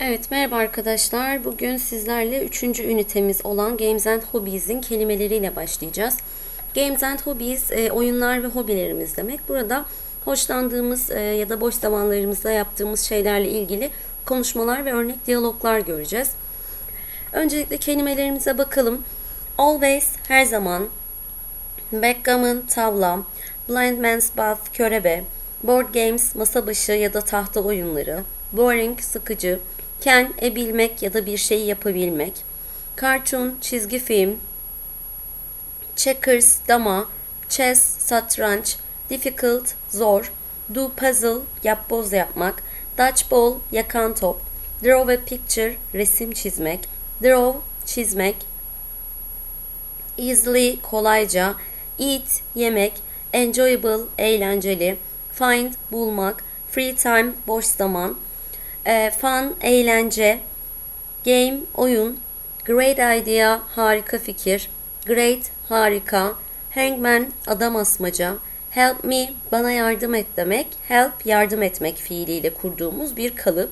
Evet, merhaba arkadaşlar. Bugün sizlerle üçüncü ünitemiz olan Games and Hobbies'in kelimeleriyle başlayacağız. Games and Hobbies, e, oyunlar ve hobilerimiz demek. Burada hoşlandığımız e, ya da boş zamanlarımızda yaptığımız şeylerle ilgili konuşmalar ve örnek diyaloglar göreceğiz. Öncelikle kelimelerimize bakalım. Always, her zaman. Backgammon, tavla. Blind Man's Buff, körebe. Board games, masa başı ya da tahta oyunları. Boring, sıkıcı. Can, e bilmek ya da bir şeyi yapabilmek. Cartoon, çizgi film. Checkers, dama. Chess, satranç. Difficult, zor. Do puzzle, yapboz yapmak. Dodgeball, yakan top. Draw a picture, resim çizmek. Draw, çizmek. Easily, kolayca. Eat, yemek. Enjoyable, eğlenceli. Find, bulmak. Free time, boş zaman. E, fun, eğlence. Game, oyun. Great idea, harika fikir. Great, harika. Hangman, adam asmaca. Help me, bana yardım et demek. Help, yardım etmek fiiliyle kurduğumuz bir kalıp.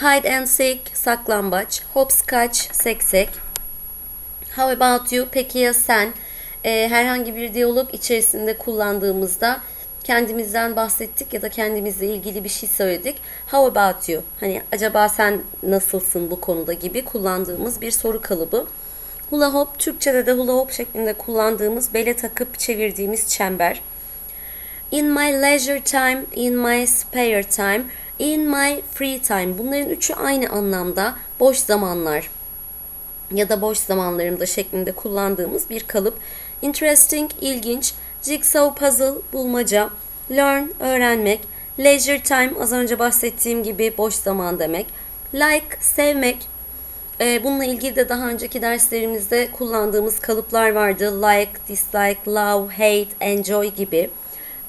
Hide and seek, saklambaç. Hopscotch, seksek. How about you? Peki ya sen? Ee, herhangi bir diyalog içerisinde kullandığımızda kendimizden bahsettik ya da kendimizle ilgili bir şey söyledik. How about you? Hani acaba sen nasılsın bu konuda gibi kullandığımız bir soru kalıbı. Hula hop, Türkçe'de de hula hop şeklinde kullandığımız bele takıp çevirdiğimiz çember. In my leisure time, in my spare time, in my free time. Bunların üçü aynı anlamda boş zamanlar ya da boş zamanlarımda şeklinde kullandığımız bir kalıp. Interesting, ilginç. Jigsaw puzzle, bulmaca. Learn, öğrenmek. Leisure time, az önce bahsettiğim gibi boş zaman demek. Like, sevmek. Ee, bununla ilgili de daha önceki derslerimizde kullandığımız kalıplar vardı. Like, dislike, love, hate, enjoy gibi.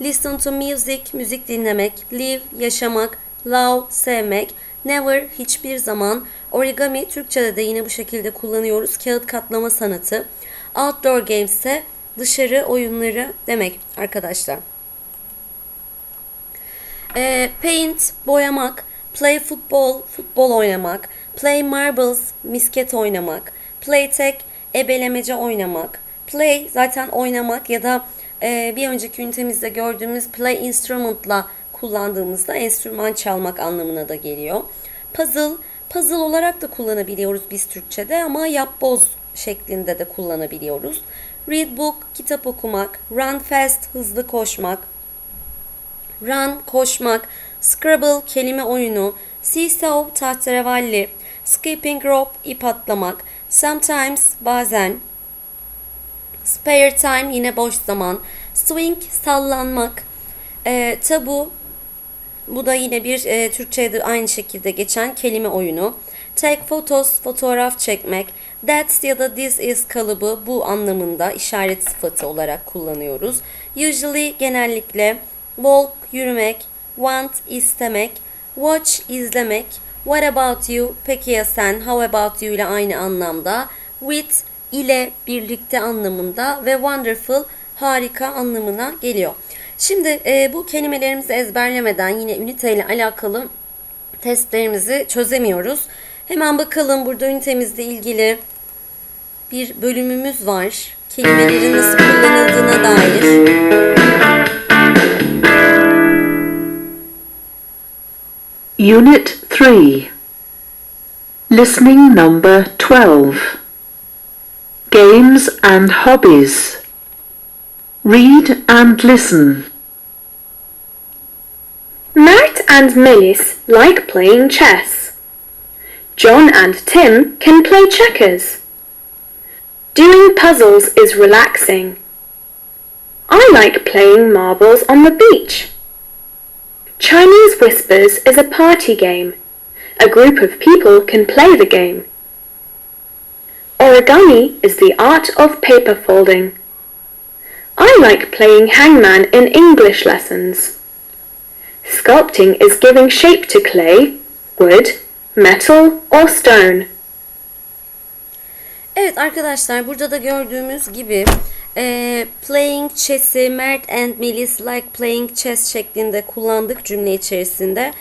Listen to music, müzik dinlemek. Live, yaşamak. Love, sevmek. Never, hiçbir zaman. Origami, Türkçe'de de yine bu şekilde kullanıyoruz. Kağıt katlama sanatı. Outdoor games ise dışarı oyunları demek arkadaşlar. Ee, paint, boyamak. Play football, futbol oynamak. Play marbles, misket oynamak. Play tag, ebelemece oynamak. Play zaten oynamak ya da e, bir önceki ünitemizde gördüğümüz play instrument'la kullandığımızda enstrüman çalmak anlamına da geliyor. Puzzle, puzzle olarak da kullanabiliyoruz biz Türkçe'de ama yapboz şeklinde de kullanabiliyoruz. Read book, kitap okumak. Run fast, hızlı koşmak. Run, koşmak. Scrabble, kelime oyunu. Seesaw, tahterevalli. Skipping rope, ip atlamak. Sometimes, bazen. Spare time, yine boş zaman. Swing, sallanmak. E, tabu, bu da yine bir e, Türkçe'de aynı şekilde geçen kelime oyunu. Take photos, fotoğraf çekmek. That's ya da this is kalıbı bu anlamında işaret sıfatı olarak kullanıyoruz. Usually genellikle walk yürümek, want istemek, watch izlemek, what about you peki ya sen, how about you ile aynı anlamda, with ile birlikte anlamında ve wonderful harika anlamına geliyor. Şimdi e, bu kelimelerimizi ezberlemeden yine üniteyle alakalı testlerimizi çözemiyoruz. Hemen bakalım burada ünitemizle ilgili bir bölümümüz var. Kelimelerin nasıl kullanıldığına dair. Unit 3 Listening number 12 Games and Hobbies Read and listen. Mert and Melis like playing chess. John and Tim can play checkers. Doing puzzles is relaxing. I like playing marbles on the beach. Chinese Whispers is a party game. A group of people can play the game. Origami is the art of paper folding. I like playing hangman in English lessons. Sculpting is giving shape to clay, wood, metal or stone. Evet arkadaşlar burada da gördüğümüz gibi e, playing chess'i Mert and Melis like playing chess şeklinde kullandık cümle içerisinde.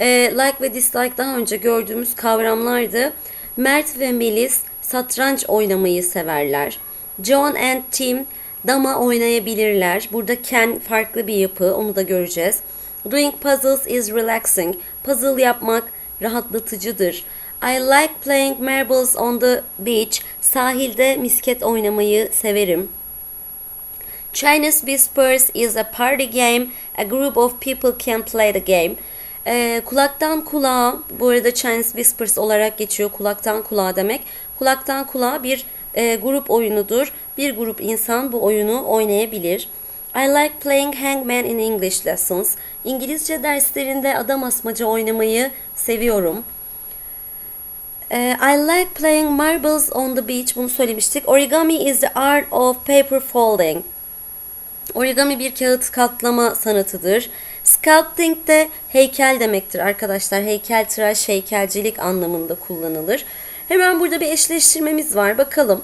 E, like ve dislike daha önce gördüğümüz kavramlardı. Mert ve Melis satranç oynamayı severler. John and Tim dama oynayabilirler. Burada Ken farklı bir yapı, onu da göreceğiz. Doing puzzles is relaxing. Puzzle yapmak rahatlatıcıdır. I like playing marbles on the beach. Sahilde misket oynamayı severim. Chinese Whispers is a party game. A group of people can play the game. Ee, kulaktan kulağa, bu arada Chinese Whispers olarak geçiyor. Kulaktan kulağa demek. Kulaktan kulağa bir e, grup oyunudur. Bir grup insan bu oyunu oynayabilir. I like playing hangman in English lessons. İngilizce derslerinde adam asmaca oynamayı seviyorum. Ee, I like playing marbles on the beach. Bunu söylemiştik. Origami is the art of paper folding. Origami bir kağıt katlama sanatıdır. Sculpting de heykel demektir arkadaşlar. Heykel tıraş, heykelcilik anlamında kullanılır. Hemen burada bir eşleştirmemiz var. Bakalım.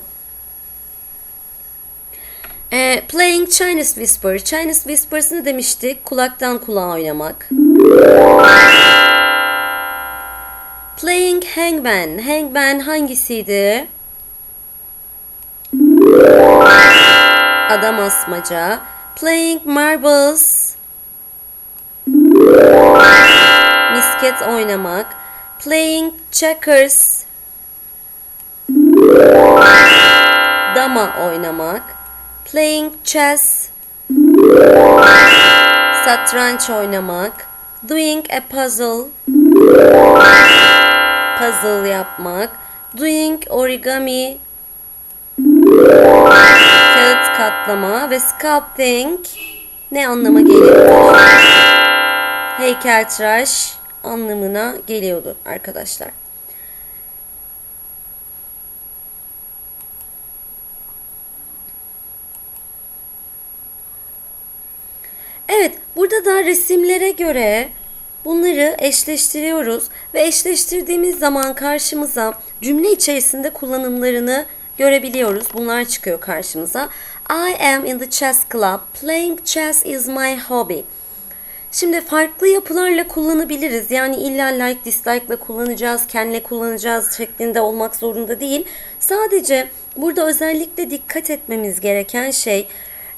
Ee, playing Chinese Whisper. Chinese Whispers ne demiştik? Kulaktan kulağa oynamak. Playing Hangman. Hangman hangisiydi? Adam asmaca. Playing Marbles. Misket oynamak. Playing Checkers. Dama oynamak. Playing Chess. Satranç oynamak. Doing a puzzle. Puzzle yapmak. Doing origami. Kağıt katlama ve sculpting ne anlama geliyordu? Heykeltıraş anlamına geliyordu arkadaşlar. Evet, burada da resimlere göre bunları eşleştiriyoruz ve eşleştirdiğimiz zaman karşımıza cümle içerisinde kullanımlarını görebiliyoruz. Bunlar çıkıyor karşımıza. I am in the chess club. Playing chess is my hobby. Şimdi farklı yapılarla kullanabiliriz. Yani illa like dislike ile kullanacağız, kenle kullanacağız şeklinde olmak zorunda değil. Sadece burada özellikle dikkat etmemiz gereken şey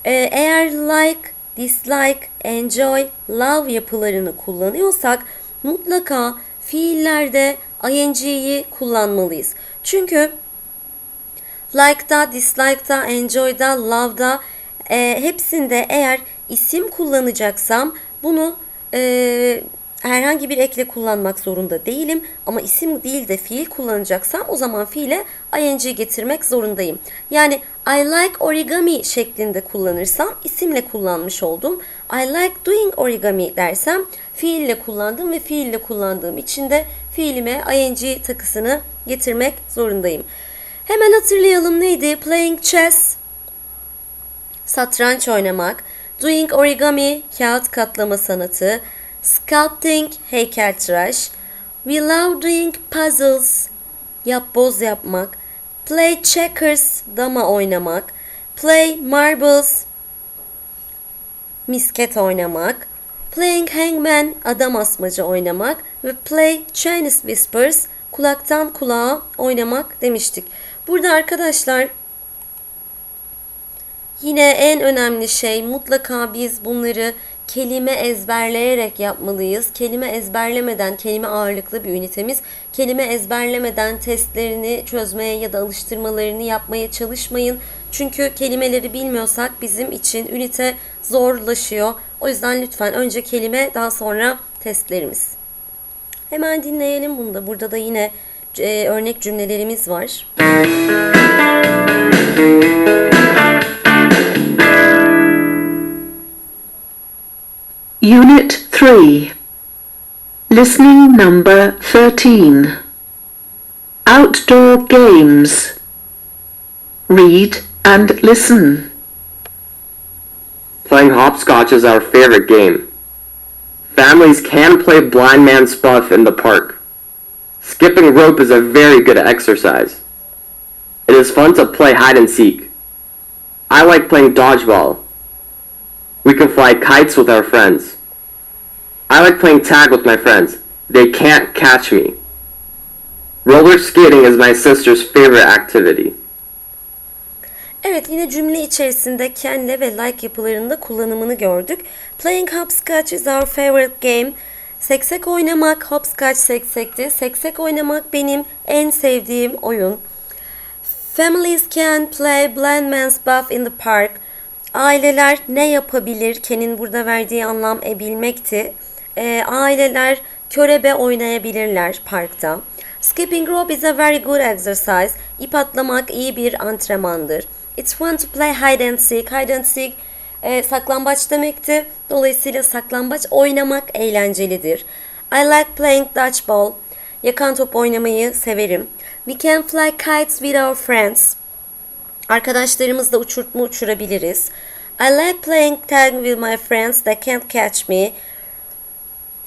e, eğer like, dislike, enjoy, love yapılarını kullanıyorsak mutlaka fiillerde ing'yi kullanmalıyız. Çünkü like'da, dislike'da, enjoy'da, love'da e, hepsinde eğer isim kullanacaksam bunu e, herhangi bir ekle kullanmak zorunda değilim. Ama isim değil de fiil kullanacaksam o zaman fiile ing getirmek zorundayım. Yani I like origami şeklinde kullanırsam isimle kullanmış oldum. I like doing origami dersem fiille kullandım ve fiille kullandığım için de fiilime ing takısını getirmek zorundayım. Hemen hatırlayalım neydi? Playing chess, satranç oynamak, doing origami, kağıt katlama sanatı, sculpting, heykeltıraş, we love doing puzzles, yapboz yapmak, play checkers, dama oynamak, play marbles, misket oynamak, playing hangman, adam asmaca oynamak. Ve play Chinese whispers, kulaktan kulağa oynamak demiştik. Burada arkadaşlar yine en önemli şey mutlaka biz bunları kelime ezberleyerek yapmalıyız. Kelime ezberlemeden, kelime ağırlıklı bir ünitemiz. Kelime ezberlemeden testlerini çözmeye ya da alıştırmalarını yapmaya çalışmayın. Çünkü kelimeleri bilmiyorsak bizim için ünite zorlaşıyor. O yüzden lütfen önce kelime daha sonra testlerimiz. Hemen dinleyelim bunu da. Burada da yine e, örnek cümlelerimiz var. Unit 3 Listening number 13 Outdoor games Read and listen. Playing hopscotch is our favorite game. Families can play blind man's buff in the park. Skipping rope is a very good exercise. It is fun to play hide and seek. I like playing dodgeball. We can fly kites with our friends. I like playing tag with my friends. They can't catch me. Roller skating is my sister's favorite activity. Evet yine cümle içerisinde kenle ve like yapılarında kullanımını gördük. Playing hopscotch is our favorite game. Seksek oynamak, hopscotch seksekti. Seksek oynamak benim en sevdiğim oyun. Families can play blind man's buff in the park. Aileler ne yapabilir? Ken'in burada verdiği anlam e aileler körebe oynayabilirler parkta. Skipping rope is a very good exercise. İp atlamak iyi bir antrenmandır. It's fun to play hide and seek. Hide and seek e, saklambaç demekti. Dolayısıyla saklambaç oynamak eğlencelidir. I like playing dodgeball. Yakan top oynamayı severim. We can fly kites with our friends. Arkadaşlarımızla uçurtma uçurabiliriz. I like playing tag with my friends that can't catch me.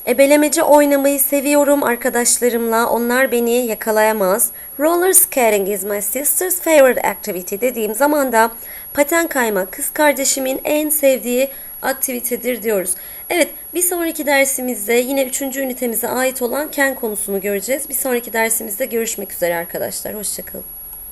Ebelemece oynamayı seviyorum arkadaşlarımla. Onlar beni yakalayamaz. Roller skating is my sister's favorite activity dediğim zaman da paten kaymak kız kardeşimin en sevdiği aktivitedir diyoruz. Evet bir sonraki dersimizde yine 3. ünitemize ait olan Ken konusunu göreceğiz. Bir sonraki dersimizde görüşmek üzere arkadaşlar. Hoşçakalın.